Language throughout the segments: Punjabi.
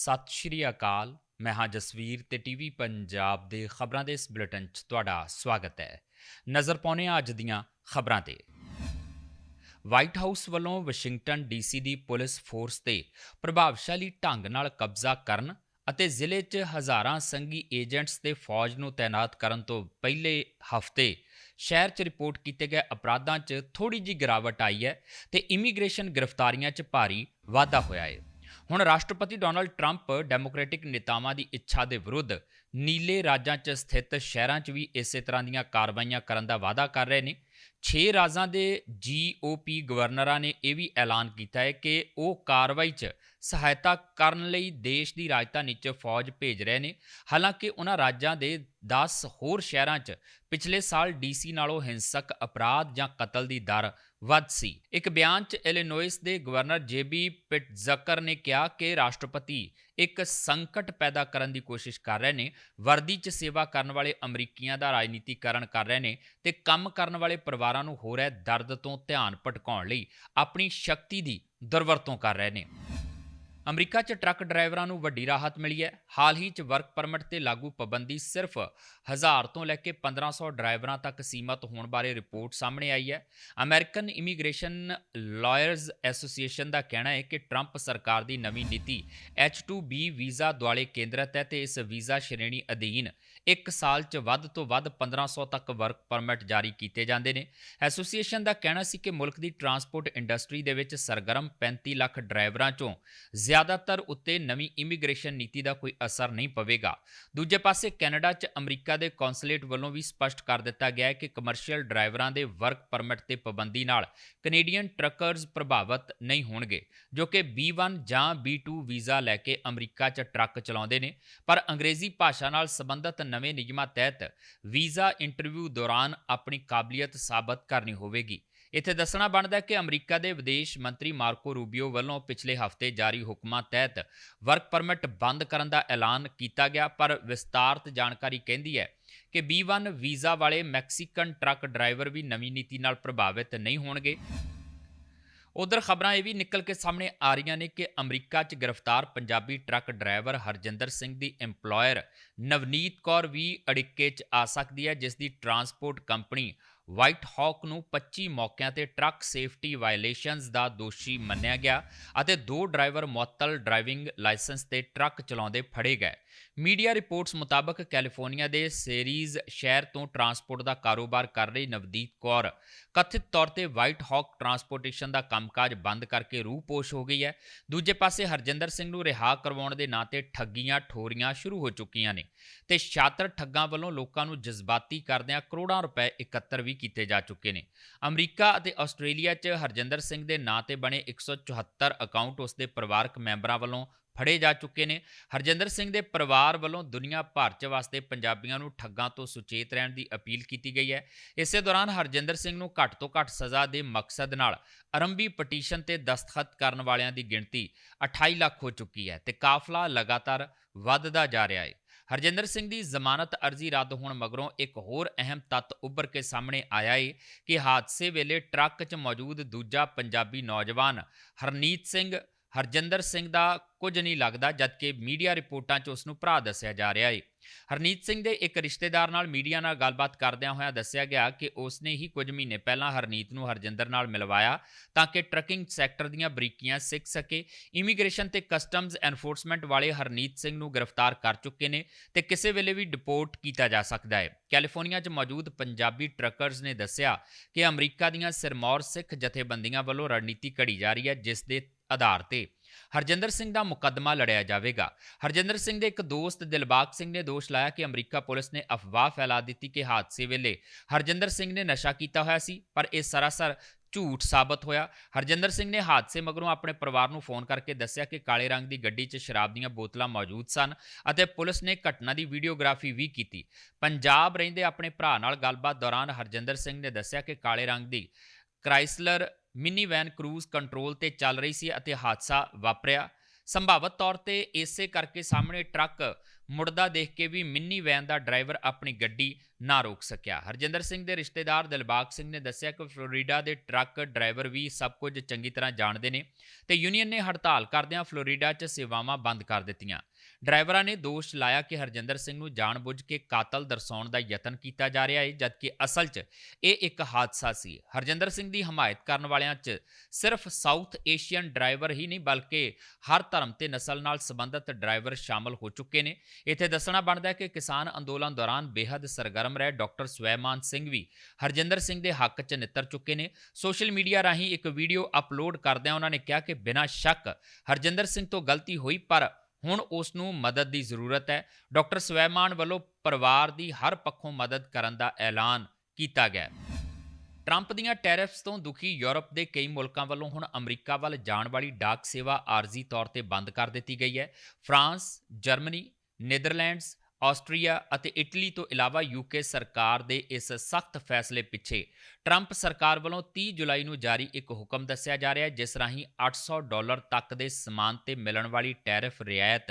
ਸਤਿ ਸ਼੍ਰੀ ਅਕਾਲ। ਮੈਂ ਹਾਂ ਜਸਵੀਰ ਤੇ ਟੀਵੀ ਪੰਜਾਬ ਦੇ ਖਬਰਾਂ ਦੇ ਇਸ ਬੁਲੇਟਿਨ 'ਚ ਤੁਹਾਡਾ ਸਵਾਗਤ ਹੈ। ਨਜ਼ਰ ਪਾਉਂਦੇ ਹਾਂ ਅੱਜ ਦੀਆਂ ਖਬਰਾਂ ਤੇ। ਵਾਈਟ ਹਾਊਸ ਵੱਲੋਂ ਵਾਸ਼ਿੰਗਟਨ ਡੀਸੀ ਦੀ ਪੁਲਿਸ ਫੋਰਸ ਤੇ ਪ੍ਰਭਾਵਸ਼ਾਲੀ ਢੰਗ ਨਾਲ ਕਬਜ਼ਾ ਕਰਨ ਅਤੇ ਜ਼ਿਲ੍ਹੇ 'ਚ ਹਜ਼ਾਰਾਂ ਸੰਘੀ ਏਜੰਟਸ ਤੇ ਫੌਜ ਨੂੰ ਤਾਇਨਾਤ ਕਰਨ ਤੋਂ ਪਹਿਲੇ ਹਫ਼ਤੇ ਸ਼ਹਿਰ 'ਚ ਰਿਪੋਰਟ ਕੀਤੇ ਗਏ ਅਪਰਾਧਾਂ 'ਚ ਥੋੜੀ ਜਿਹੀ ਗਿਰਾਵਟ ਆਈ ਹੈ ਤੇ ਇਮੀਗ੍ਰੇਸ਼ਨ ਗ੍ਰਿਫਤਾਰੀਆਂ 'ਚ ਭਾਰੀ ਵਾਧਾ ਹੋਇਆ ਹੈ। ਹੁਣ ਰਾਸ਼ਟਰਪਤੀ ਡੋਨਲਡ ਟਰੰਪ ਡੈਮੋਕ੍ਰੈਟਿਕ ਨੇਤਾਵਾਂ ਦੀ ਇੱਛਾ ਦੇ ਵਿਰੁੱਧ ਨੀਲੇ ਰਾਜਾਂ 'ਚ ਸਥਿਤ ਸ਼ਹਿਰਾਂ 'ਚ ਵੀ ਇਸੇ ਤਰ੍ਹਾਂ ਦੀਆਂ ਕਾਰਵਾਈਆਂ ਕਰਨ ਦਾ ਵਾਅਦਾ ਕਰ ਰਹੇ ਨੇ। 6 ਰਾਜਾਂ ਦੇ ਜੀਓਪੀ ਗਵਰਨਰਾਂ ਨੇ ਇਹ ਵੀ ਐਲਾਨ ਕੀਤਾ ਹੈ ਕਿ ਉਹ ਕਾਰਵਾਈ 'ਚ ਸਹਾਇਤਾ ਕਰਨ ਲਈ ਦੇਸ਼ ਦੀ ਰਾਜਧਾਨੀ 'ਚ ਫੌਜ ਭੇਜ ਰਹੇ ਨੇ। ਹਾਲਾਂਕਿ ਉਹਨਾਂ ਰਾਜਾਂ ਦੇ 10 ਹੋਰ ਸ਼ਹਿਰਾਂ 'ਚ ਪਿਛਲੇ ਸਾਲ ਡੀਸੀ ਨਾਲੋਂ ਹਿੰਸਕ ਅਪਰਾਧ ਜਾਂ ਕਤਲ ਦੀ ਦਰ ਵੱਧ ਸੀ। ਇੱਕ ਬਿਆਨ 'ਚ ਇਲੀਨੋਇਸ ਦੇ ਗਵਰਨਰ ਜੇਬੀ ਪਿਟਜ਼ਕਰ ਨੇ ਕਿਹਾ ਕਿ ਰਾਸ਼ਟਰਪਤੀ ਇੱਕ ਸੰਕਟ ਪੈਦਾ ਕਰਨ ਦੀ ਕੋਸ਼ਿਸ਼ ਕਰ ਰਹੇ ਨੇ। ਵਰਦੀ 'ਚ ਸੇਵਾ ਕਰਨ ਵਾਲੇ ਅਮਰੀਕੀਆਂ ਦਾ ਰਾਜਨੀਤੀਕਰਨ ਕਰ ਰਹੇ ਨੇ ਤੇ ਕੰਮ ਕਰਨ ਵਾਲੇ ਪਰਿਵਾਰਾਂ ਨੂੰ ਹੋ ਰਿਹਾ ਦਰਦ ਤੋਂ ਧਿਆਨ ਭਟਕਾਉਣ ਲਈ ਆਪਣੀ ਸ਼ਕਤੀ ਦੀ ਦੁਰਵਰਤੋਂ ਕਰ ਰਹੇ ਨੇ। ਅਮਰੀਕਾ 'ਚ ਟਰੱਕ ਡਰਾਈਵਰਾਂ ਨੂੰ ਵੱਡੀ ਰਾਹਤ ਮਿਲੀ ਹੈ। ਹਾਲ ਹੀ 'ਚ ਵਰਕ ਪਰਮਿਟ ਤੇ ਲਾਗੂ ਪਾਬੰਦੀ ਸਿਰਫ 1000 ਤੋਂ ਲੈ ਕੇ 1500 ਡਰਾਈਵਰਾਂ ਤੱਕ ਸੀਮਤ ਹੋਣ ਬਾਰੇ ਰਿਪੋਰਟ ਸਾਹਮਣੇ ਆਈ ਹੈ। ਅਮਰੀਕਨ ਇਮੀਗ੍ਰੇਸ਼ਨ ਲਾਇਰਸ ਐਸੋਸੀਏਸ਼ਨ ਦਾ ਕਹਿਣਾ ਹੈ ਕਿ ਟਰੰਪ ਸਰਕਾਰ ਦੀ ਨਵੀਂ ਨੀਤੀ H2B ਵੀਜ਼ਾ ਦੁਆਲੇ ਕੇਂਦਰਿਤ ਹੈ ਤੇ ਇਸ ਵੀਜ਼ਾ ਸ਼੍ਰੇਣੀ ਅਧੀਨ ਇੱਕ ਸਾਲ 'ਚ ਵੱਧ ਤੋਂ ਵੱਧ 1500 ਤੱਕ ਵਰਕ ਪਰਮਿਟ ਜਾਰੀ ਕੀਤੇ ਜਾਂਦੇ ਨੇ। ਐਸੋਸੀਏਸ਼ਨ ਦਾ ਕਹਿਣਾ ਸੀ ਕਿ ਮੁਲਕ ਦੀ ਟਰਾਂਸਪੋਰਟ ਇੰਡਸਟਰੀ ਦੇ ਵਿੱਚ ਸਰਗਰਮ 35 ਲੱਖ ਡਰਾਈਵਰਾਂ 'ਚੋਂ ਜ਼ਿਆਦਾਤਰ ਉੱਤੇ ਨਵੀਂ ਇਮੀਗ੍ਰੇਸ਼ਨ ਨੀਤੀ ਦਾ ਕੋਈ ਅਸਰ ਨਹੀਂ ਪਵੇਗਾ। ਦੂਜੇ ਪਾਸੇ ਕੈਨੇਡਾ 'ਚ ਅਮਰੀਕਾ ਦੇ ਕੌਂਸੂਲੇਟ ਵੱਲੋਂ ਵੀ ਸਪਸ਼ਟ ਕਰ ਦਿੱਤਾ ਗਿਆ ਹੈ ਕਿ ਕਮਰਸ਼ੀਅਲ ਡਰਾਈਵਰਾਂ ਦੇ ਵਰਕ ਪਰਮਿਟ ਤੇ ਪਾਬੰਦੀ ਨਾਲ ਕੈਨੇਡੀਅਨ ਟਰੱਕਰਜ਼ ਪ੍ਰਭਾਵਿਤ ਨਹੀਂ ਹੋਣਗੇ, ਜੋ ਕਿ B1 ਜਾਂ B2 ਵੀਜ਼ਾ ਲੈ ਕੇ ਅਮਰੀਕਾ 'ਚ ਟਰੱਕ ਚਲਾਉਂਦੇ ਨੇ। ਪਰ ਅੰਗਰੇਜ਼ੀ ਭਾਸ਼ਾ ਨਾਲ ਸੰਬੰਧਿਤ ਨਵੇਂ ਨਿਯਮਾਂ ਤਹਿਤ ਵੀਜ਼ਾ ਇੰਟਰਵਿਊ ਦੌਰਾਨ ਆਪਣੀ ਕਾਬਲੀਅਤ ਸਾਬਤ ਕਰਨੀ ਹੋਵੇਗੀ। ਇੱਥੇ ਦੱਸਣਾ ਬਣਦਾ ਹੈ ਕਿ ਅਮਰੀਕਾ ਦੇ ਵਿਦੇਸ਼ ਮੰਤਰੀ ਮਾਰਕੋ ਰੂਬੀਓ ਵੱਲੋਂ ਪਿਛਲੇ ਹਫ਼ਤੇ ਜਾਰੀ ਹੁਕਮਾਂ ਤਹਿਤ ਵਰਕ ਪਰਮਿਟ ਬੰਦ ਕਰਨ ਦਾ ਐਲਾਨ ਕੀਤਾ ਗਿਆ, ਪਰ ਵਿਸਤਾਰਤ ਜਾਣਕਾਰੀ ਕਹਿੰਦੀ ਹੈ ਕਿ B1 ਵੀਜ਼ਾ ਵਾਲੇ ਮੈਕਸੀਕਨ ਟਰੱਕ ਡਰਾਈਵਰ ਵੀ ਨਵੀਂ ਨੀਤੀ ਨਾਲ ਪ੍ਰਭਾਵਿਤ ਨਹੀਂ ਹੋਣਗੇ। ਉਧਰ ਖਬਰਾਂ ਇਹ ਵੀ ਨਿਕਲ ਕੇ ਸਾਹਮਣੇ ਆ ਰਹੀਆਂ ਨੇ ਕਿ ਅਮਰੀਕਾ 'ਚ ਗ੍ਰਿਫਤਾਰ ਪੰਜਾਬੀ ਟਰੱਕ ਡਰਾਈਵਰ ਹਰਜਿੰਦਰ ਸਿੰਘ ਦੀ EMPLOYER ਨਵਨੀਤ ਕੌਰ ਵੀ ਅੜਿੱਕੇ 'ਚ ਆ ਸਕਦੀ ਹੈ, ਜਿਸ ਦੀ ਟਰਾਂਸਪੋਰਟ ਕੰਪਨੀ ਵਾਈਟ ਹਾਕ ਨੂੰ 25 ਮੌਕਿਆਂ ਤੇ ਟਰੱਕ ਸੇਫਟੀ ਵਾਇਲੇਸ਼ਨਸ ਦਾ ਦੋਸ਼ੀ ਮੰਨਿਆ ਗਿਆ ਅਤੇ ਦੋ ਡਰਾਈਵਰ ਮੁਅੱਤਲ ਡਰਾਈਵਿੰਗ ਲਾਇਸੈਂਸ ਤੇ ਟਰੱਕ ਚਲਾਉਂਦੇ ਫੜੇ ਗਏ। ਮੀਡੀਆ ਰਿਪੋਰਟਸ ਮੁਤਾਬਕ ਕੈਲੀਫੋਰਨੀਆ ਦੇ ਸੇਰੀਜ਼ ਸ਼ਹਿਰ ਤੋਂ ਟਰਾਂਸਪੋਰਟ ਦਾ ਕਾਰੋਬਾਰ ਕਰ ਰਹੀ ਨਵਦੀਪ ਕੌਰ। ਕਥਿਤ ਤੌਰ ਤੇ ਵਾਈਟ ਹਾਕ ਟਰਾਂਸਪੋਰਟੇਸ਼ਨ ਦਾ ਕੰਮਕਾਜ ਬੰਦ ਕਰਕੇ ਰੂਪੋਸ਼ ਹੋ ਗਈ ਹੈ। ਦੂਜੇ ਪਾਸੇ ਹਰਜਿੰਦਰ ਸਿੰਘ ਨੂੰ ਰਿਹਾ ਕਰਵਾਉਣ ਦੇ ਨਾਂ ਤੇ ਠੱਗੀਆਂ ਠੋਰੀਆਂ ਸ਼ੁਰੂ ਹੋ ਚੁੱਕੀਆਂ ਨੇ ਤੇ ਛਾਤਰ ਠੱਗਾਂ ਵੱਲੋਂ ਲੋਕਾਂ ਨੂੰ ਜਜ਼ਬਾਤੀ ਕਰਦਿਆਂ ਕਰੋੜਾਂ ਰੁਪਏ ਇਕੱਤਰ ਵੀ ਕੀਤੇ ਜਾ ਚੁੱਕੇ ਨੇ। ਅਮਰੀਕਾ ਅਤੇ ਆਸਟ੍ਰੇਲੀਆ 'ਚ ਹਰਜਿੰਦਰ ਸਿੰਘ ਦੇ ਨਾਂ ਤੇ ਬਣੇ 174 ਅਕਾਊਂਟ ਉਸ ਦੇ ਪਰਿਵਾਰਕ ਮੈਂਬਰਾਂ ਵੱਲੋਂ ਫੜੇ ਜਾ ਚੁੱਕੇ ਨੇ। ਹਰਜਿੰਦਰ ਸਿੰਘ ਦੇ ਪਰਿਵਾਰ ਵੱਲੋਂ ਦੁਨੀਆ ਭਰ 'ਚ ਵਸਦੇ ਪੰਜਾਬੀਆਂ ਨੂੰ ਠੱਗਾਂ ਤੋਂ ਸੁਚੇਤ ਰਹਿਣ ਦੀ ਅਪੀਲ ਕੀਤੀ ਗਈ ਹੈ। ਇਸੇ ਦੌਰਾਨ ਹਰਜਿੰਦਰ ਸਿੰਘ ਨੂੰ ਘੱਟ ਤੋਂ ਘੱਟ ਸਜ਼ਾ ਦੇ ਮਕਸਦ ਨਾਲ ਆਰੰਭੀ ਪਟੀਸ਼ਨ ਤੇ ਦਸਤਖਤ ਕਰਨ ਵਾਲਿਆਂ ਦੀ ਗਿਣਤੀ 28 ਲੱਖ ਹੋ ਚੁੱਕੀ ਹੈ ਤੇ ਕਾਫਲਾ ਲਗਾਤਾਰ ਵੱਧਦਾ ਜਾ ਰਿਹਾ ਹੈ। ਹਰਜਿੰਦਰ ਸਿੰਘ ਦੀ ਜ਼ਮਾਨਤ ਅਰਜ਼ੀ ਰੱਦ ਹੋਣ ਮਗਰੋਂ ਇੱਕ ਹੋਰ ਅਹਿਮ ਤੱਤ ਉੱਭਰ ਕੇ ਸਾਹਮਣੇ ਆਇਆ ਹੈ ਕਿ ਹਾਦਸੇ ਵੇਲੇ ਟਰੱਕ 'ਚ ਮੌਜੂਦ ਦੂਜਾ ਪੰਜਾਬੀ ਨੌਜਵਾਨ ਹਰਨੀਤ ਸਿੰਘ ਹਰਜਿੰਦਰ ਸਿੰਘ ਦਾ ਕੁਝ ਨਹੀਂ ਲੱਗਦਾ, ਜਦਕਿ ਮੀਡੀਆ ਰਿਪੋਰਟਾਂ 'ਚ ਉਸ ਨੂੰ ਭਰਾ ਦੱਸਿਆ ਜਾ ਰਿਹਾ ਹੈ ਹਰਨੀਤ ਸਿੰਘ ਦੇ ਇੱਕ ਰਿਸ਼ਤੇਦਾਰ ਨਾਲ ਮੀਡੀਆ ਨਾਲ ਗੱਲਬਾਤ ਕਰਦਿਆਂ ਹੋਇਆਂ ਦੱਸਿਆ ਗਿਆ ਕਿ ਉਸ ਨੇ ਹੀ ਕੁਝ ਮਹੀਨੇ ਪਹਿਲਾਂ ਹਰਨੀਤ ਨੂੰ ਹਰਜਿੰਦਰ ਨਾਲ ਮਿਲਵਾਇਆ, ਤਾਂ ਕਿ ਟਰੱਕਿੰਗ ਸੈਕਟਰ ਦੀਆਂ ਬਰੀਕੀਆਂ ਸਿੱਖ ਸਕੇ। ਇਮੀਗ੍ਰੇਸ਼ਨ ਤੇ ਕਸਟਮਜ਼ ਐਨਫੋਰਸਮੈਂਟ ਵਾਲੇ ਹਰਨੀਤ ਸਿੰਘ ਨੂੰ ਗ੍ਰਿਫਤਾਰ ਕਰ ਚੁੱਕੇ ਨੇ ਤੇ ਕਿਸੇ ਵੇਲੇ ਵੀ ਡਿਪੋਰਟ ਕੀਤਾ ਜਾ ਸਕਦਾ ਹੈ ਕੈਲੀਫੋਰਨੀਆ 'ਚ ਮੌਜੂਦ ਪੰਜਾਬੀ ਟਰੱਕਰਜ਼ ਨੇ ਦੱਸਿਆ ਕਿ ਅਮਰੀਕਾ ਦੀਆਂ ਸਿਰਮੌਰ ਸਿੱਖ ਜਥੇਬੰਦੀਆਂ ਵੱਲੋਂ ਰਣਨੀਤੀ ਘੜੀ ਜਾ ਰਹੀ ਹੈ, ਜਿਸ ਦੇ ਆਧਾਰ ਤੇ। ਹਰਜਿੰਦਰ ਸਿੰਘ ਦਾ ਮੁਕੱਦਮਾ ਲੜਿਆ ਜਾਵੇਗਾ। ਹਰਜਿੰਦਰ ਸਿੰਘ ਦੇ ਇੱਕ ਦੋਸਤ ਦਿਲਬਾਗ ਸਿੰਘ ਨੇ ਦੋਸ਼ ਲਾਇਆ ਕਿ ਅਮਰੀਕਾ ਪੁਲਿਸ ਨੇ ਅਫਵਾਹ ਫੈਲਾ ਦਿੱਤੀ ਕਿ ਹਾਦਸੇ ਵੇਲੇ ਹਰਜਿੰਦਰ ਸਿੰਘ ਨੇ ਨਸ਼ਾ ਕੀਤਾ ਹੋਇਆ ਸੀ, ਪਰ ਇਹ ਸਰਾਸਰ ਝੂਠ ਸਾਬਤ ਹੋਇਆ। ਹਰਜਿੰਦਰ ਸਿੰਘ ਨੇ ਹਾਦਸੇ ਮਗਰੋਂ ਆਪਣੇ ਪਰਿਵਾਰ ਨੂੰ ਫੋਨ ਕਰਕੇ ਦੱਸਿਆ ਕਿ ਕਾਲੇ ਰੰਗ ਦੀ ਗੱਡੀ 'ਚ ਸ਼ਰਾਬ ਦੀਆਂ ਬੋਤਲਾਂ ਮੌਜੂਦ ਸਨ ਅਤੇ ਪੁਲਿਸ ਨੇ ਘਟਨਾ ਦੀ ਵੀਡੀਓਗ੍ਰਾਫੀ ਵੀ ਕੀਤੀ। ਪੰਜਾਬ ਰਹਿੰਦੇ ਆਪਣੇ ਭਰਾ ਨਾਲ ਗੱਲਬਾਤ ਦੌਰਾਨ ਹਰਜਿੰਦਰ ਸਿੰਘ ਨੇ ਦੱਸਿਆ ਕਿ ਕਾਲੇ ਰੰਗ ਦੀ Chrysler mini van cruise control ਤੇ ਚੱਲ ਰਹੀ ਸੀ ਅਤੇ ਹਾਦਸਾ ਵਾਪਰਿਆ। ਸੰਭਾਵਤ ਤੌਰ ਤੇ ਇਸੇ ਕਰਕੇ ਸਾਹਮਣੇ ਟਰੱਕ ਮੁੜਦਾ ਦੇਖ ਕੇ ਵੀ ਮਿੰਨੀ ਵੈਨ ਦਾ ਡਰਾਈਵਰ ਆਪਣੀ ਗੱਡੀ ਨਾ ਰੋਕ ਸਕਿਆ। ਹਰਜਿੰਦਰ ਸਿੰਘ ਦੇ ਰਿਸ਼ਤੇਦਾਰ ਦਿਲਬਾਗ ਸਿੰਘ ਨੇ ਦੱਸਿਆ ਕਿ ਫਲੋਰੀਡਾ ਦੇ ਟਰੱਕ ਡਰਾਈਵਰ ਵੀ ਸਭ ਕੁਝ ਚੰਗੀ ਤਰ੍ਹਾਂ ਜਾਣਦੇ ਨੇ ਤੇ ਯੂਨੀਅਨ ਨੇ ਹੜਤਾਲ ਕਰਦਿਆਂ ਫਲੋਰੀਡਾ 'ਚ ਸੇਵਾਵਾਂ ਬੰਦ ਕਰ ਦਿੱਤੀਆਂ। ਡਰਾਈਵਰਾਂ ਨੇ ਦੋਸ਼ ਲਾਇਆ ਕਿ ਹਰਜਿੰਦਰ ਸਿੰਘ ਨੂੰ ਜਾਣਬੁੱਝ ਕੇ ਕਾਤਲ ਦਰਸਾਉਣ ਦਾ ਯਤਨ ਕੀਤਾ ਜਾ ਰਿਹਾ ਹੈ, ਜਦਕਿ ਅਸਲ 'ਚ ਇਹ ਇੱਕ ਹਾਦਸਾ ਸੀ। ਹਰਜਿੰਦਰ ਸਿੰਘ ਦੀ ਹਮਾਇਤ ਕਰਨ ਵਾਲਿਆਂ 'ਚ ਸਿਰਫ ਸਾਊਥ ਏਸ਼ੀਅਨ ਡਰਾਈਵਰ ਹੀ ਨਹੀਂ, ਬਲਕਿ ਹਰ ਧਰਮ ਤੇ ਨਸਲ ਨਾਲ ਸੰਬੰਧਿਤ ਡਰਾਈਵਰ ਸ਼ਾਮਲ ਹੋ ਚੁੱਕੇ ਨੇ। ਇੱਥੇ ਦੱਸਣਾ ਬਣਦਾ ਹੈ ਕਿ ਕਿਸਾਨ ਅੰਦੋਲਨ ਦੌਰਾਨ ਬੇहद ਸਰਗਰਮ ਰਹੇ ਡਾਕਟਰ ਸਵੈਮਾਨ ਸਿੰਘ ਵੀ ਹਰਜਿੰਦਰ ਸਿੰਘ ਦੇ ਹੱਕ 'ਚ ਨਿੱਤਰ ਚੁੱਕੇ ਨੇ। ਸੋਸ਼ਲ ਮੀਡੀਆ ਰਾਹੀਂ ਇੱਕ ਵੀਡੀਓ ਅਪਲੋਡ ਕਰਦਿਆਂ ਉਹਨਾਂ ਨੇ ਕਿਹਾ ਕਿ ਬਿਨਾਂ ਸ਼ੱਕ ਹਰਜਿੰਦਰ ਸਿੰਘ ਤੋਂ ਗਲਤੀ ਹੋਈ, ਪਰ ਹੁਣ ਉਸ ਨੂੰ ਮਦਦ ਦੀ ਜ਼ਰੂਰਤ ਹੈ ਡਾਕਟਰ ਸਵੈਮਾਨ ਵੱਲੋਂ ਪਰਿਵਾਰ ਦੀ ਹਰ ਪੱਖੋਂ ਮਦਦ ਕਰਨ ਦਾ ਐਲਾਨ ਕੀਤਾ ਗਿਆ ਹੈ। ਟਰੰਪ ਦੀਆਂ ਟੈਰਿਫਸ ਤੋਂ ਦੁਖੀ ਯੂਰਪ ਦੇ ਕਈ ਮੁਲਕਾਂ ਵੱਲੋਂ ਹੁਣ ਅਮਰੀਕਾ ਵੱਲ ਜਾਣ ਵਾਲੀ ਡਾਕ ਸੇਵਾ ਆਰਜ਼ੀ ਤੌਰ ਤੇ ਬੰਦ ਕਰ ਦਿੱਤੀ ਗਈ ਹੈ ਫਰਾਂਸ, ਜਰਮਨੀ, ਨੀਦਰਲੈਂਡਸ, ਆਸਟਰੀਆ ਅਤੇ ਇਟਲੀ ਤੋਂ ਇਲਾਵਾ ਯੂਕੇ ਸਰਕਾਰ ਦੇ ਇਸ ਸਖਤ ਫੈਸਲੇ ਪਿੱਛੇ ਟਰੰਪ ਸਰਕਾਰ ਵੱਲੋਂ 30 ਜੁਲਾਈ ਨੂੰ ਜਾਰੀ ਇੱਕ ਹੁਕਮ ਦੱਸਿਆ ਜਾ ਰਿਹਾ ਹੈ, ਜਿਸ ਰਾਹੀਂ 800 ਡਾਲਰ ਤੱਕ ਦੇ ਸਮਾਨ ਤੇ ਮਿਲਣ ਵਾਲੀ ਟੈਰਿਫ ਰਿਆਇਤ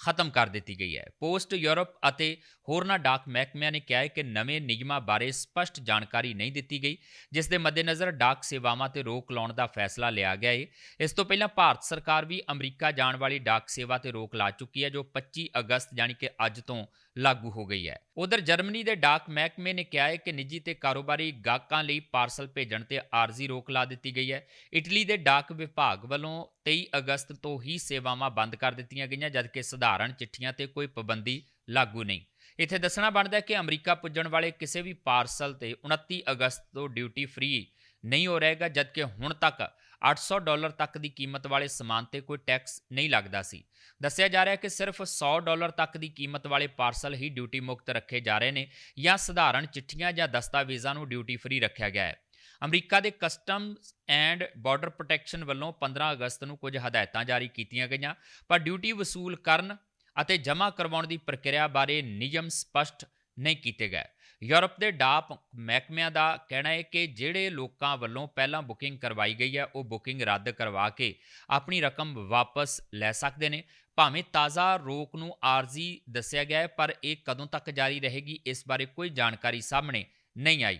ਖਤਮ ਕਰ ਦਿੱਤੀ ਗਈ ਹੈ। ਪੋਸਟ ਯੂਰਪ ਅਤੇ ਹੋਰਨਾਂ ਡਾਕ ਮਹਿਕਮਿਆਂ ਨੇ ਕਿਹਾ ਹੈ ਕਿ ਨਵੇਂ ਨਿਯਮਾਂ ਬਾਰੇ ਸਪਸ਼ਟ ਜਾਣਕਾਰੀ ਨਹੀਂ ਦਿੱਤੀ ਗਈ, ਜਿਸ ਦੇ ਮੱਦੇਨਜ਼ਰ ਡਾਕ ਸੇਵਾਵਾਂ ਤੇ ਰੋਕ ਲਾਉਣ ਦਾ ਫੈਸਲਾ ਲਿਆ ਗਿਆ ਹੈ ਇਸ ਤੋਂ ਪਹਿਲਾਂ ਭਾਰਤ ਸਰਕਾਰ ਵੀ ਅਮਰੀਕਾ ਜਾਣ ਵਾਲੀ ਡਾਕ ਸੇਵਾ ਤੇ ਰੋਕ ਲਾ ਚੁੱਕੀ ਹੈ, ਜੋ 25 ਅਗਸਤ ਯਾਨੀ ਕਿ ਅੱਜ ਤੋਂ ਲਾਗੂ ਹੋ ਗਈ ਹੈ। ਉਧਰ ਜਰਮਨੀ ਦੇ ਡਾਕ ਮਹਿਕਮੇ ਨੇ ਕਿਹਾ ਹੈ ਕਿ ਨਿੱਜੀ ਤੇ ਕਾਰੋਬਾਰੀ ਗਾਹਕਾਂ ਲਈ ਪਾਰਸਲ ਭੇਜਣ ਤੇ ਆਰਜ਼ੀ ਰੋਕ ਲਾ ਦਿੱਤੀ ਗਈ ਹੈ। ਇਟਲੀ ਦੇ ਡਾਕ ਵਿਭਾਗ ਵੱਲੋਂ 23 ਅਗਸਤ ਤੋਂ ਹੀ ਸੇਵਾਵਾਂ ਬੰਦ ਕਰ ਦਿੱਤੀਆਂ ਗਈਆਂ, ਜਦਕਿ ਸਧਾਰਨ ਚਿੱਠੀਆਂ ਤੇ ਕੋਈ ਪਾਬੰਦੀ ਲਾਗੂ ਨਹੀਂ। ਇੱਥੇ ਦੱਸਣਾ ਬਣਦਾ ਹੈ ਕਿ ਅਮਰੀਕਾ ਪੁੱਜਣ ਵਾਲੇ ਕਿਸੇ ਵੀ ਪਾਰਸਲ ਤੇ 29 ਅਗਸਤ ਤੋਂ ਡਿਊਟੀ ਫ੍ਰੀ ਨਹੀਂ ਹੋ ਰਹੇਗਾ, ਜਦਕਿ ਹੁਣ ਤੱਕ 800 ਡਾਲਰ ਤੱਕ ਦੀ ਕੀਮਤ ਵਾਲੇ ਸਮਾਨ ਤੇ ਕੋਈ ਟੈਕਸ ਨਹੀਂ ਲੱਗਦਾ ਸੀ। ਦੱਸਿਆ ਜਾ ਰਿਹਾ ਹੈ ਕਿ ਸਿਰਫ 100 ਡਾਲਰ ਤੱਕ ਦੀ ਕੀਮਤ ਵਾਲੇ ਪਾਰਸਲ ਹੀ ਡਿਊਟੀ ਮੁਕਤ ਰੱਖੇ ਜਾ ਰਹੇ ਨੇ ਜਾਂ ਸਧਾਰਨ ਚਿੱਠੀਆਂ ਜਾਂ ਦਸਤਾਵੇਜ਼ਾਂ ਨੂੰ ਡਿਊਟੀ ਫ੍ਰੀ ਰੱਖਿਆ ਗਿਆ ਹੈ। ਅਮਰੀਕਾ ਦੇ ਕਸਟਮਸ ਐਂਡ ਬਾਰਡਰ ਪ੍ਰੋਟੈਕਸ਼ਨ ਵੱਲੋਂ 15 ਅਗਸਤ ਨੂੰ ਕੁਝ ਹਦਾਇਤਾਂ ਜਾਰੀ ਕੀਤੀਆਂ ਗਈਆਂ, ਪਰ ਡਿਊਟੀ ਵਸੂਲ ਕਰਨ ਅਤੇ ਜਮ੍ਹਾਂ ਕਰਵਾਉਣ ਦੀ ਪ੍ਰਕਿਰਿਆ ਬਾਰੇ ਨਿਯਮ ਸਪਸ਼ਟ ਨਹੀਂ ਕੀਤੇ ਗਏ। ਯੂਰਪ ਦੇ ਡਾਪ ਮਹਿਕਮਿਆਂ ਦਾ ਕਹਿਣਾ ਹੈ ਕਿ ਜਿਹੜੇ ਲੋਕਾਂ ਵੱਲੋਂ ਪਹਿਲਾਂ ਬੁਕਿੰਗ ਕਰਵਾਈ ਗਈ ਹੈ, ਉਹ ਬੁਕਿੰਗ ਰੱਦ ਕਰਵਾ ਕੇ ਆਪਣੀ ਰਕਮ ਵਾਪਸ ਲੈ ਸਕਦੇ ਨੇ। ਭਾਵੇਂ ਤਾਜ਼ਾ ਰੋਕ ਨੂੰ ਆਰਜ਼ੀ ਦੱਸਿਆ ਗਿਆ ਹੈ, ਪਰ ਇਹ ਕਦੋਂ ਤੱਕ ਜਾਰੀ ਰਹੇਗੀ, ਇਸ ਬਾਰੇ ਕੋਈ ਜਾਣਕਾਰੀ ਸਾਹਮਣੇ ਨਹੀਂ ਆਈ।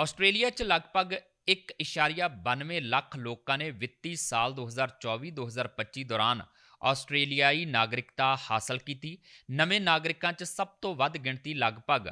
ਆਸਟ੍ਰੇਲੀਆ 'ਚ ਲਗਭਗ 1.92 ਲੱਖ ਲੋਕਾਂ ਨੇ ਵਿੱਤੀ ਸਾਲ 2024-2025 ਦੌਰਾਨ ਆਸਟ੍ਰੇਲੀਆਈ ਨਾਗਰਿਕਤਾ ਹਾਸਲ ਕੀਤੀ। ਨਵੇਂ ਨਾਗਰਿਕਾਂ 'ਚ ਸਭ ਤੋਂ ਵੱਧ ਗਿਣਤੀ ਲਗਭਗ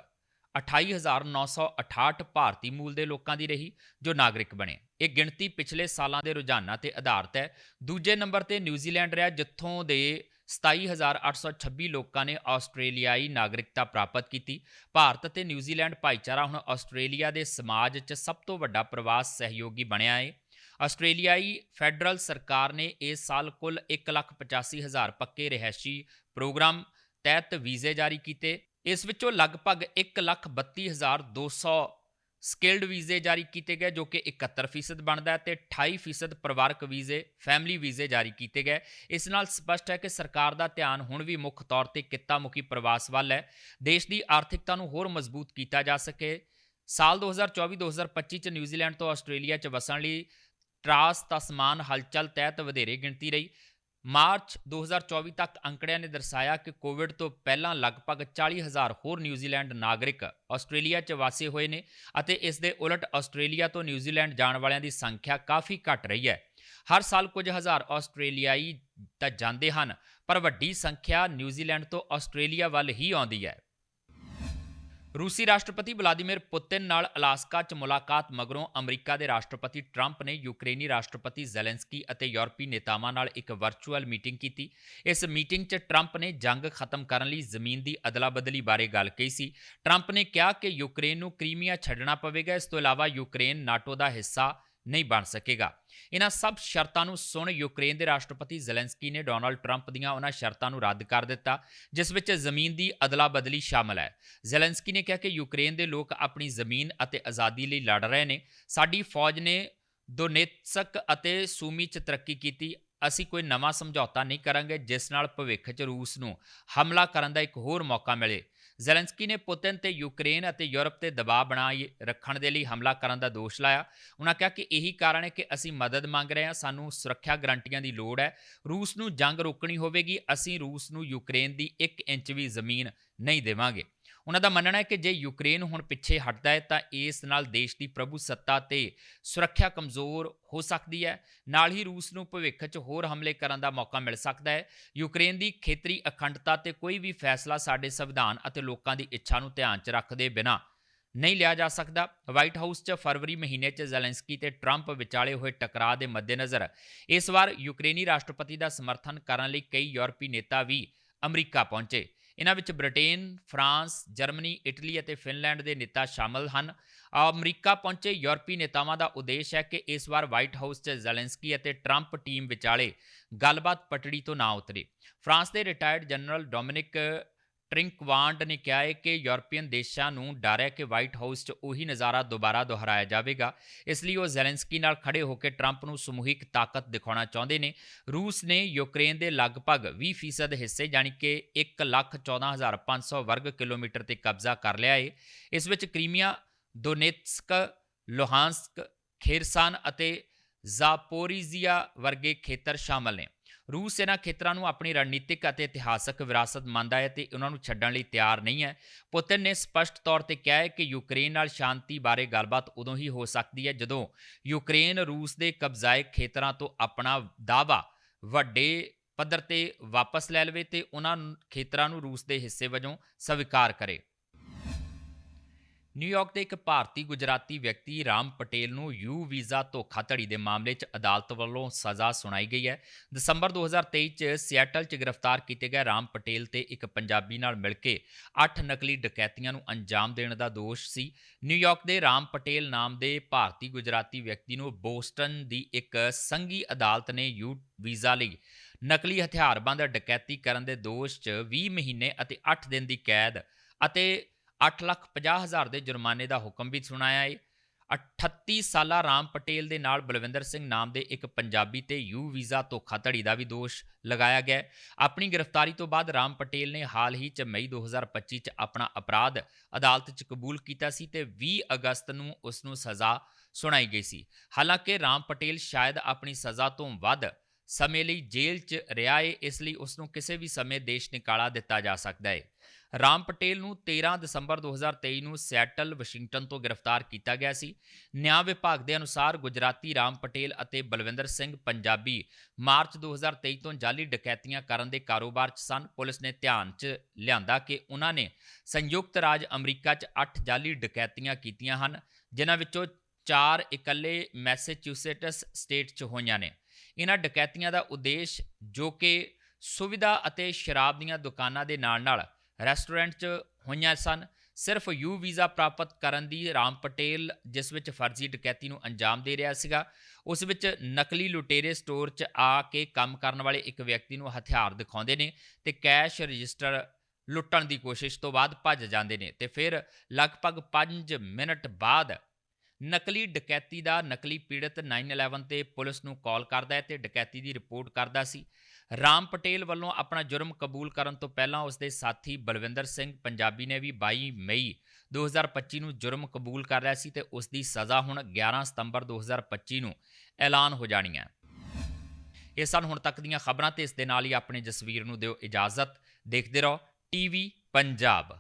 28968 ਭਾਰਤੀ ਮੂਲ ਦੇ ਲੋਕਾਂ ਦੀ ਰਹੀ, ਜੋ ਨਾਗਰਿਕ ਬਣੇ। ਇਹ ਗਿਣਤੀ ਪਿਛਲੇ ਸਾਲਾਂ ਦੇ ਰੁਝਾਨਾਂ ਤੇ ਆਧਾਰਿਤ ਹੈ। ਦੂਜੇ ਨੰਬਰ ਤੇ ਨਿਊਜ਼ੀਲੈਂਡ ਰਿਹਾ, ਜਿੱਥੋਂ ਦੇ 27826 ਲੋਕਾਂ ਨੇ ਆਸਟ੍ਰੇਲੀਆਈ ਨਾਗਰਿਕਤਾ ਪ੍ਰਾਪਤ ਕੀਤੀ। ਭਾਰਤ ਅਤੇ ਨਿਊਜ਼ੀਲੈਂਡ ਭਾਈਚਾਰਾ ਹੁਣ ਆਸਟ੍ਰੇਲੀਆ ਦੇ ਸਮਾਜ 'ਚ ਸਭ ਤੋਂ ਵੱਡਾ ਪ੍ਰਵਾਸ ਸਹਿਯੋਗੀ ਬਣਿਆ ਹੈ ਆਸਟ੍ਰੇਲੀਆਈ ਫੈਡਰਲ ਸਰਕਾਰ ਨੇ ਇਸ ਸਾਲ ਕੁੱਲ 185000 ਪੱਕੇ ਰਹਿائشੀ ਪ੍ਰੋਗਰਾਮ ਤਹਿਤ ਵੀਜ਼ੇ ਜਾਰੀ ਕੀਤੇ। ਇਸ ਵਿੱਚੋਂ ਲਗਭਗ 132200 ਸਕਿਲਡ ਵੀਜ਼ੇ ਜਾਰੀ ਕੀਤੇ ਗਏ, ਜੋ ਕਿ 71% ਬਣਦਾ ਹੈ ਤੇ 28% ਪਰਿਵਾਰਕ ਵੀਜ਼ੇ, ਫੈਮਿਲੀ ਵੀਜ਼ੇ ਜਾਰੀ ਕੀਤੇ ਗਏ। ਇਸ ਨਾਲ ਸਪਸ਼ਟ ਹੈ ਕਿ ਸਰਕਾਰ ਦਾ ਧਿਆਨ ਹੁਣ ਵੀ ਮੁੱਖ ਤੌਰ ਤੇ ਕਿੱਤਾ ਮੁਖੀ ਪ੍ਰਵਾਸ ਵੱਲ ਹੈ। ਦੇਸ਼ ਦੀ ਆਰਥਿਕਤਾ ਨੂੰ ਹੋਰ ਮਜ਼ਬੂਤ ਕੀਤਾ ਜਾ ਸਕੇ। ਸਾਲ 2024-2025 ਚ ਨਿਊਜ਼ੀਲੈਂਡ ਤੋਂ ਆਸਟ੍ਰੇਲੀਆ ਚ ਵਸਣ ਲਈ ਟਰਾਸ ਤਸਮਾਨ ਹਲਚਲ ਤਹਿਤ ਵਧੇਰੇ ਗਿਣਤੀ ਰਹੀ। ਮਾਰਚ 2024 ਤੱਕ ਅੰਕੜਿਆਂ ਨੇ ਦਰਸਾਇਆ ਕਿ ਕੋਵਿਡ ਤੋਂ ਪਹਿਲਾਂ ਲਗਭਗ 40000 ਹੋਰ ਨਿਊਜ਼ੀਲੈਂਡ ਨਾਗਰਿਕ ਆਸਟ੍ਰੇਲੀਆ 'ਚ ਵਾਸੇ ਹੋਏ ਨੇ ਅਤੇ ਇਸ ਦੇ ਉਲਟ ਆਸਟ੍ਰੇਲੀਆ ਤੋਂ ਨਿਊਜ਼ੀਲੈਂਡ ਜਾਣ ਵਾਲਿਆਂ ਦੀ ਸੰਖਿਆ ਕਾਫੀ ਘਟ ਰਹੀ ਹੈ। ਹਰ ਸਾਲ ਕੁਝ ਹਜ਼ਾਰ ਆਸਟ੍ਰੇਲੀਆਈ ਤਾਂ ਜਾਂਦੇ ਹਨ, ਪਰ ਵੱਡੀ ਸੰਖਿਆ ਨਿਊਜ਼ੀਲੈਂਡ ਤੋਂ ਆਸਟ੍ਰੇਲੀਆ ਵੱਲ ਹੀ ਆਉਂਦੀ ਹੈ। ਰੂਸੀ ਰਾਸ਼ਟਰਪਤੀ ਵਲਾਦੀਮੀਰ ਪੁਤਿਨ ਨਾਲ ਅਲਾਸਕਾ 'ਚ ਮੁਲਾਕਾਤ ਮਗਰੋਂ ਅਮਰੀਕਾ ਦੇ ਰਾਸ਼ਟਰਪਤੀ ਟਰੰਪ ਨੇ ਯੂਕਰੇਨੀ ਰਾਸ਼ਟਰਪਤੀ ਜ਼ੈਲੈਂਸਕੀ ਅਤੇ ਯੂਰਪੀ ਨੇਤਾਵਾਂ ਨਾਲ ਇੱਕ ਵਰਚੁਅਲ ਮੀਟਿੰਗ ਕੀਤੀ। ਇਸ ਮੀਟਿੰਗ 'ਚ ਟਰੰਪ ਨੇ ਜੰਗ ਖਤਮ ਕਰਨ ਲਈ ਜ਼ਮੀਨ ਦੀ ਅਦਲਾ-ਬਦਲੀ ਬਾਰੇ ਗੱਲ ਕਹੀ ਸੀ। ਟਰੰਪ ਨੇ ਕਿਹਾ ਕਿ ਯੂਕਰੇਨ ਨੂੰ ਕ੍ਰੀਮੀਆ ਛੱਡਣਾ ਪਵੇਗਾ। ਇਸ ਤੋਂ ਇਲਾਵਾ ਯੂਕਰੇਨ, ਨਾਟੋ ਦਾ ਹਿੱਸਾ ਨਹੀਂ ਬਣ ਸਕੇਗਾ। ਇਹਨਾਂ ਸਭ ਸ਼ਰਤਾਂ ਨੂੰ ਸੁਣ ਯੂਕਰੇਨ ਦੇ ਰਾਸ਼ਟਰਪਤੀ ਜ਼ੈਲੈਂਸਕੀ ਨੇ ਡੋਨਾਲਡ ਟਰੰਪ ਦੀਆਂ ਉਹਨਾਂ ਸ਼ਰਤਾਂ ਨੂੰ ਰੱਦ ਕਰ ਦਿੱਤਾ, ਜਿਸ ਵਿੱਚ ਜ਼ਮੀਨ ਦੀ ਅਦਲਾ-ਬਦਲੀ ਸ਼ਾਮਲ ਹੈ। ਜ਼ੈਲੈਂਸਕੀ ਨੇ ਕਿਹਾ ਕਿ ਯੂਕਰੇਨ ਦੇ ਲੋਕ ਆਪਣੀ ਜ਼ਮੀਨ ਅਤੇ ਆਜ਼ਾਦੀ ਲਈ ਲੜ ਰਹੇ ਨੇ। ਸਾਡੀ ਫੌਜ ਨੇ ਦੋਨੇਤਸਕ ਅਤੇ ਸੂਮੀ 'ਚ ਤਰੱਕੀ ਕੀਤੀ। ਅਸੀਂ ਕੋਈ ਨਵਾਂ ਸਮਝੌਤਾ ਨਹੀਂ ਕਰਾਂਗੇ, ਜਿਸ ਨਾਲ ਭਵਿੱਖ 'ਚ ਰੂਸ ਨੂੰ ਹਮਲਾ ਕਰਨ ਦਾ ਇੱਕ ਹੋਰ ਮੌਕਾ ਮਿਲੇ। ਜ਼ੈਲੈਂਸਕੀ ਨੇ ਪੁਤਿਨ ਤੇ ਯੂਕਰੇਨ ਅਤੇ ਯੂਰਪ ਤੇ ਦਬਾਅ ਬਣਾਈ ਰੱਖਣ ਦੇ ਲਈ ਹਮਲਾ ਕਰਨ ਦਾ ਦੋਸ਼ ਲਾਇਆ। ਉਹਨਾਂ ਕਿਹਾ ਕਿ ਇਹੀ ਕਾਰਨ ਹੈ ਕਿ ਅਸੀਂ ਮਦਦ ਮੰਗ ਰਹੇ ਹਾਂ, ਸਾਨੂੰ ਸੁਰੱਖਿਆ ਗਰੰਟੀਆਂ ਦੀ ਲੋੜ ਹੈ। ਰੂਸ ਨੂੰ ਜੰਗ ਰੋਕਣੀ ਹੋਵੇਗੀ, ਅਸੀਂ ਰੂਸ ਨੂੰ ਯੂਕਰੇਨ ਦੀ 1 ਇੰਚ ਵੀ ਜ਼ਮੀਨ ਨਹੀਂ ਦੇਵਾਂਗੇ। ਉਹਨਾਂ ਦਾ ਮੰਨਣਾ ਹੈ ਕਿ ਜੇ ਯੂਕਰੇਨ ਹੁਣ ਪਿੱਛੇ ਹਟਦਾ ਹੈ, ਤਾਂ ਇਸ ਨਾਲ ਦੇਸ਼ ਦੀ ਪ੍ਰਭੂ ਸੱਤਾ ਤੇ ਸੁਰੱਖਿਆ ਕਮਜ਼ੋਰ ਹੋ ਸਕਦੀ ਹੈ। ਨਾਲ ਹੀ ਰੂਸ ਨੂੰ ਭਵਿੱਖ 'ਚ ਹੋਰ ਹਮਲੇ ਕਰਨ ਦਾ ਮੌਕਾ ਮਿਲ ਸਕਦਾ ਹੈ। ਯੂਕਰੇਨ ਦੀ ਖੇਤਰੀ ਅਖੰਡਤਾ ਤੇ ਕੋਈ ਵੀ ਫੈਸਲਾ ਸਾਡੇ ਸੰਵਿਧਾਨ ਅਤੇ ਲੋਕਾਂ ਦੀ ਇੱਛਾ ਨੂੰ ਧਿਆਨ 'ਚ ਰੱਖਦੇ ਬਿਨਾਂ ਨਹੀਂ ਲਿਆ ਜਾ ਸਕਦਾ। ਵਾਈਟ ਹਾਊਸ 'ਚ ਫਰਵਰੀ ਮਹੀਨੇ 'ਚ ਜ਼ੈਲੈਂਸਕੀ ਤੇ ਟਰੰਪ ਵਿਚਾਲੇ ਹੋਏ ਟਕਰਾਅ ਦੇ ਮੱਦੇਨਜ਼ਰ ਇਸ ਵਾਰ ਯੂਕਰੇਨੀ ਰਾਸ਼ਟਰਪਤੀ ਦਾ ਸਮਰਥਨ ਕਰਨ ਲਈ ਕਈ ਯੂਰਪੀ ਨੇਤਾ ਵੀ ਅਮਰੀਕਾ ਪਹੁੰਚੇ। ਇਹਨਾਂ ਵਿੱਚ ਬ੍ਰਿਟੇਨ, ਫਰਾਂਸ, ਜਰਮਨੀ, ਇਟਲੀ ਅਤੇ ਫਿਨਲੈਂਡ ਦੇ ਨੇਤਾ ਸ਼ਾਮਲ ਹਨ। ਅਮਰੀਕਾ ਪਹੁੰਚੇ ਯੂਰਪੀ ਨੇਤਾਵਾਂ ਦਾ ਉਦੇਸ਼ ਹੈ ਕਿ ਇਸ ਵਾਰ ਵਾਈਟ ਹਾਊਸ 'ਚ ਜ਼ੈਲੈਂਸਕੀ ਅਤੇ ਟਰੰਪ ਟੀਮ ਵਿਚਾਲੇ ਗੱਲਬਾਤ ਪਟੜੀ ਤੋਂ ਨਾ ਉਤਰੇ। ਫਰਾਂਸ ਦੇ ਰਿਟਾਇਰਡ ਜਨਰਲ ਡੋਮਿਨਿਕ ਟ੍ਰਿੰਕਵਾਂਡ ਨੇ ਕਿਹਾ ਹੈ ਕਿ ਯੂਰਪੀਅਨ ਦੇਸ਼ਾਂ ਨੂੰ ਡਰ ਹੈ ਕਿ ਵਾਈਟ ਹਾਊਸ 'ਚ ਉਹੀ ਨਜ਼ਾਰਾ ਦੁਬਾਰਾ ਦੁਹਰਾਇਆ ਜਾਵੇਗਾ। ਇਸ ਲਈ ਉਹ ਜ਼ੈਲੈਂਸਕੀ ਨਾਲ ਖੜੇ ਹੋ ਕੇ ਟਰੰਪ ਨੂੰ ਸਮੂਹਿਕ ਤਾਕਤ ਦਿਖਾਉਣਾ ਚਾਹੁੰਦੇ ਨੇ। ਰੂਸ ਨੇ ਯੂਕਰੇਨ ਦੇ ਲਗਭਗ 20% ਹਿੱਸੇ ਯਾਨੀ ਕਿ 114500 ਵਰਗ ਕਿਲੋਮੀਟਰ ਤੇ ਕਬਜ਼ਾ ਕਰ ਲਿਆ ਹੈ ਇਸ ਵਿੱਚ ਕ੍ਰੀਮੀਆ ਡੋਨੇਟਸਕ ਲੋਹਾਂਸਕ, ਖੇਰਸਾਨ ਅਤੇ ਜ਼ਾਪੋਰੀਜ਼ੀਆ ਵਰਗੇ ਖੇਤਰ ਸ਼ਾਮਲ ਨੇ। ਰੂਸ ਇਹਨਾਂ ਖੇਤਰਾਂ ਨੂੰ ਆਪਣੀ ਰਣਨੀਤਿਕ ਅਤੇ ਇਤਿਹਾਸਕ ਵਿਰਾਸਤ ਮੰਨਦਾ ਹੈ ਤੇ ਉਹਨਾਂ ਨੂੰ ਛੱਡਣ ਲਈ ਤਿਆਰ ਨਹੀਂ ਹੈ। ਪੁਤਿਨ ਨੇ ਸਪਸ਼ਟ ਤੌਰ ਤੇ ਕਿਹਾ ਹੈ ਕਿ ਯੂਕਰੇਨ ਨਾਲ ਸ਼ਾਂਤੀ ਬਾਰੇ ਗੱਲਬਾਤ ਉਦੋਂ ਹੀ ਹੋ ਸਕਦੀ ਹੈ ਜਦੋਂ ਯੂਕਰੇਨ ਰੂਸ ਦੇ ਕਬਜ਼ਾਏ ਖੇਤਰਾਂ ਤੋਂ ਆਪਣਾ ਦਾਅਵਾ ਵੱਡੇ ਪੱਧਰ ਤੇ ਵਾਪਸ ਲੈ ਲਵੇ ਤੇ ਉਹਨਾਂ ਖੇਤਰਾਂ ਨੂੰ ਰੂਸ ਦੇ ਹਿੱਸੇ ਵਜੋਂ ਸਵੀਕਾਰ ਕਰੇ। ਨਿਊਯਾਰਕ ਦੇ ਇੱਕ ਭਾਰਤੀ ਗੁਜਰਾਤੀ ਵਿਅਕਤੀ ਰਾਮ ਪਟੇਲ ਨੂੰ ਯੂ ਵੀਜ਼ਾ ਧੋਖਾਧੜੀ ਦੇ ਮਾਮਲੇ 'ਚ ਅਦਾਲਤ ਵੱਲੋਂ ਸਜ਼ਾ ਸੁਣਾਈ ਗਈ ਹੈ। ਦਸੰਬਰ 2023 'ਚ ਸਿਐਟਲ 'ਚ ਗ੍ਰਿਫਤਾਰ ਕੀਤੇ ਗਏ ਰਾਮ ਪਟੇਲ ਤੇ ਇੱਕ ਪੰਜਾਬੀ ਨਾਲ ਮਿਲ ਕੇ 8 ਨਕਲੀ ਡਕੈਤੀਆਂ ਨੂੰ ਅੰਜਾਮ ਦੇਣ ਦਾ ਦੋਸ਼ ਸੀ। ਨਿਊਯਾਰਕ ਦੇ ਰਾਮ ਪਟੇਲ ਨਾਮ ਦੇ ਭਾਰਤੀ ਗੁਜਰਾਤੀ ਵਿਅਕਤੀ ਨੂੰ ਬੋਸਟਨ ਦੀ ਇੱਕ ਸੰਘੀ ਅਦਾਲਤ ਨੇ ਯੂ ਵੀਜ਼ਾ ਲਈ ਨਕਲੀ ਹਥਿਆਰਬੰਦ ਡਕੈਤੀ ਕਰਨ ਦੇ ਦੋਸ਼ 'ਚ 20 ਮਹੀਨੇ ਅਤੇ 8 ਦਿਨ ਦੀ ਕੈਦ ਅਤੇ 8 ਲੱਖ 50 ਹਜ਼ਾਰ ਦੇ ਜੁਰਮਾਨੇ ਦਾ ਹੁਕਮ ਵੀ ਸੁਣਾਇਆ ਏ। 38 ਸਾਲਾ ਰਾਮ ਪਟੇਲ ਦੇ ਨਾਲ ਬਲਵਿੰਦਰ ਸਿੰਘ ਨਾਮ ਦੇ ਇੱਕ ਪੰਜਾਬੀ ਤੇ ਯੂ ਵੀਜ਼ਾ ਧੋਖਾਧੜੀ ਦਾ ਵੀ ਦੋਸ਼ ਲਗਾਇਆ ਗਿਆ ਆਪਣੀ ਗ੍ਰਿਫਤਾਰੀ ਤੋਂ ਬਾਅਦ ਰਾਮ ਪਟੇਲ ਨੇ ਹਾਲ ਹੀ ਚ ਮਈ 2025 ਚ ਆਪਣਾ ਅਪਰਾਧ ਅਦਾਲਤ ਚ ਕਬੂਲ ਕੀਤਾ ਸੀ ਤੇ 20 ਅਗਸਤ ਨੂੰ ਉਸ ਨੂੰ ਸਜ਼ਾ ਸੁਣਾਈ ਗਈ ਸੀ। ਹਾਲਾਂਕਿ ਰਾਮ ਪਟੇਲ ਸ਼ਾਇਦ ਆਪਣੀ ਸਜ਼ਾ ਤੋਂ ਵੱਧ ਸਮੇਂ ਲਈ ਜੇਲ੍ਹ 'ਚ ਰਿਹਾ ਏ, ਇਸ ਲਈ ਉਸ ਨੂੰ ਕਿਸੇ ਵੀ ਸਮੇਂ ਦੇਸ਼ ਨਿਕਾਲਾ ਦਿੱਤਾ ਜਾ ਸਕਦਾ ਹੈ ਰਾਮ ਪਟੇਲ ਨੂੰ 13 ਦਸੰਬਰ 2023 ਨੂੰ ਸੈਟਲ, ਵਾਸ਼ਿੰਗਟਨ ਤੋਂ ਗ੍ਰਿਫਤਾਰ ਕੀਤਾ ਗਿਆ ਸੀ। ਨਿਆਂ ਵਿਭਾਗ ਦੇ ਅਨੁਸਾਰ ਗੁਜਰਾਤੀ ਰਾਮ ਪਟੇਲ ਅਤੇ ਬਲਵਿੰਦਰ ਸਿੰਘ ਪੰਜਾਬੀ ਮਾਰਚ 2023 ਤੋਂ ਜਾਲੀ ਡਕੈਤੀਆਂ ਕਰਨ ਦੇ ਕਾਰੋਬਾਰ 'ਚ ਸਨ। ਪੁਲਿਸ ਨੇ ਧਿਆਨ 'ਚ ਲਿਆਂਦਾ ਕਿ ਉਹਨਾਂ ਨੇ ਸੰਯੁਕਤ ਰਾਜ ਅਮਰੀਕਾ 'ਚ 8 ਜਾਲੀ ਡਕੈਤੀਆਂ ਕੀਤੀਆਂ ਹਨ, ਜਿਨ੍ਹਾਂ ਵਿੱਚੋਂ 4 ਇਕੱਲੇ ਮੈਸੇਚਿਊਸੇਟਸ ਸਟੇਟ 'ਚ ਹੋਈਆਂ ਨੇ। ਇਹਨਾਂ ਡਕੈਤੀਆਂ ਦਾ ਉਦੇਸ਼ ਜੋ ਕਿ ਸੁਵਿਧਾ ਅਤੇ ਸ਼ਰਾਬ ਦੀਆਂ ਦੁਕਾਨਾਂ ਦੇ ਨਾਲ-ਨਾਲ ਰੈਸਟੋਰੈਂਟ 'ਚ ਹੋਈਆਂ ਸਨ। ਸਿਰਫ ਯੂ ਵੀਜ਼ਾ ਪ੍ਰਾਪਤ ਕਰਨ ਦੀ ਰਾਮ ਪਟੇਲ, ਜਿਸ ਵਿੱਚ ਫਰਜ਼ੀ ਡਕੈਤੀ ਨੂੰ ਅੰਜਾਮ ਦੇ ਰਿਹਾ ਸੀਗਾ, ਉਸ ਵਿੱਚ ਨਕਲੀ ਲੁਟੇਰੇ ਸਟੋਰ 'ਚ ਆ ਕੇ ਕੰਮ ਕਰਨ ਵਾਲੇ ਇੱਕ ਵਿਅਕਤੀ ਨੂੰ ਹਥਿਆਰ ਦਿਖਾਉਂਦੇ ਨੇ ਤੇ ਕੈਸ਼ ਰਜਿਸਟਰ ਲੁੱਟਣ ਦੀ ਕੋਸ਼ਿਸ਼ ਤੋਂ ਬਾਅਦ ਭੱਜ ਜਾਂਦੇ ਨੇ ਤੇ ਫਿਰ ਲਗਭਗ 5 ਮਿੰਟ ਬਾਅਦ ਨਕਲੀ ਡਕੈਤੀ ਦਾ ਨਕਲੀ ਪੀੜਤ 911 ਤੇ ਪੁਲਿਸ ਨੂੰ ਕਾਲ ਕਰਦਾ ਹੈ ਤੇ ਡਕੈਤੀ ਦੀ ਰਿਪੋਰਟ ਕਰਦਾ ਸੀ। ਰਾਮ ਪਟੇਲ ਵੱਲੋਂ ਆਪਣਾ ਜੁਰਮ ਕਬੂਲ ਕਰਨ ਤੋਂ ਪਹਿਲਾਂ ਉਸ ਦੇ ਸਾਥੀ ਬਲਵਿੰਦਰ ਸਿੰਘ ਪੰਜਾਬੀ ਨੇ ਵੀ 22 ਮਈ 2025 ਨੂੰ ਜੁਰਮ ਕਬੂਲ ਕਰ ਲਿਆ ਸੀ ਤੇ ਉਸ ਦੀ ਸਜ਼ਾ ਹੁਣ 11 ਸਤੰਬਰ 2025 ਨੂੰ ਐਲਾਨ ਹੋ ਜਾਣੀ ਹੈ। ਇਹ ਸਨ ਹੁਣ ਤੱਕ ਦੀਆਂ ਖਬਰਾਂ ਤੇ ਇਸ ਦੇ ਨਾਲ ਹੀ ਆਪਣੇ ਜਸਵੀਰ ਨੂੰ ਦਿਓ ਇਜਾਜ਼ਤ। ਦੇਖਦੇ ਰਹੋ, ਟੀਵੀ ਪੰਜਾਬ।